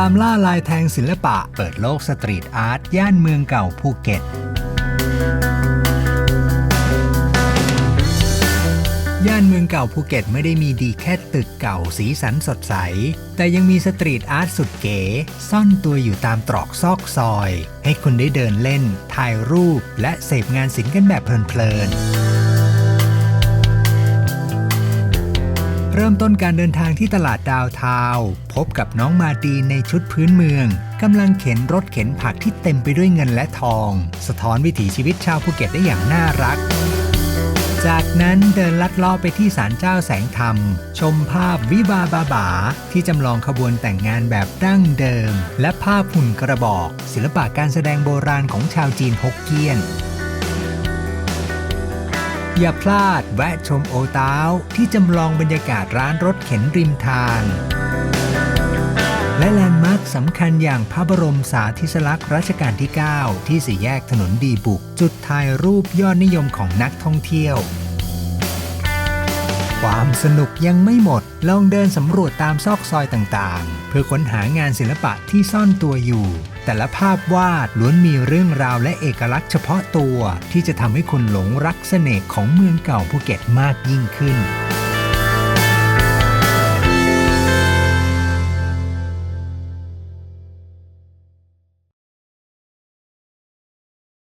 ตามล่าลายแทงศิลปะ เปิดโลกสตรีทอาร์ตย่านเมืองเก่าภูเก็ต ย่านเมืองเก่าภูเก็ตไม่ได้มีดีแค่ตึกเก่าสีสันสดใส แต่ยังมีสตรีทอาร์ตสุดเก๋ ซ่อนตัวอยู่ตามตรอกซอกซอย ให้คุณได้เดินเล่น ถ่ายรูป และเสพงานศิลป์กันแบบเพลินๆ เริ่มต้นการเดินทางที่ตลาดดาวทาวพบกับน้องมาดีในชุดพื้นเมืองกำลังเข็นรถเข็นผักที่เต็มไปด้วยเงินและทอง สะท้อนวิถีชีวิตชาวภูเก็ตได้อย่างน่ารัก จากนั้นเดินลัดเลาะไปที่ศาลเจ้าแสงธรรม ชมภาพวิบาบาบา ที่จำลองขบวนแต่งงานแบบดั้งเดิม และภาพหุ่นกระบอก ศิลปะการแสดงโบราณของชาวจีนฮกเกี้ยน อย่าพลาดแวะชมโอตาวที่จำลองบรรยากาศร้านรถเข็นริมทาง และแลนด์มาร์คสำคัญอย่างพระบรมสาธิสลักษณ์รัชกาลที่ 9 ที่สี่แยกถนนดีบุก จุดถ่ายรูปยอดนิยมของนักท่องเที่ยว ความสนุกยังไม่หมด ลองเดินสำรวจตามซอกซอยต่างๆ เพื่อค้นหางานศิลปะที่ซ่อนตัวอยู่ แต่ละภาพวาดล้วนมีเรื่องราวและเอกลักษณ์เฉพาะตัว ที่จะทำให้คนหลงรักเสน่ห์ของเมืองเก่าภูเก็ตมากยิ่งขึ้น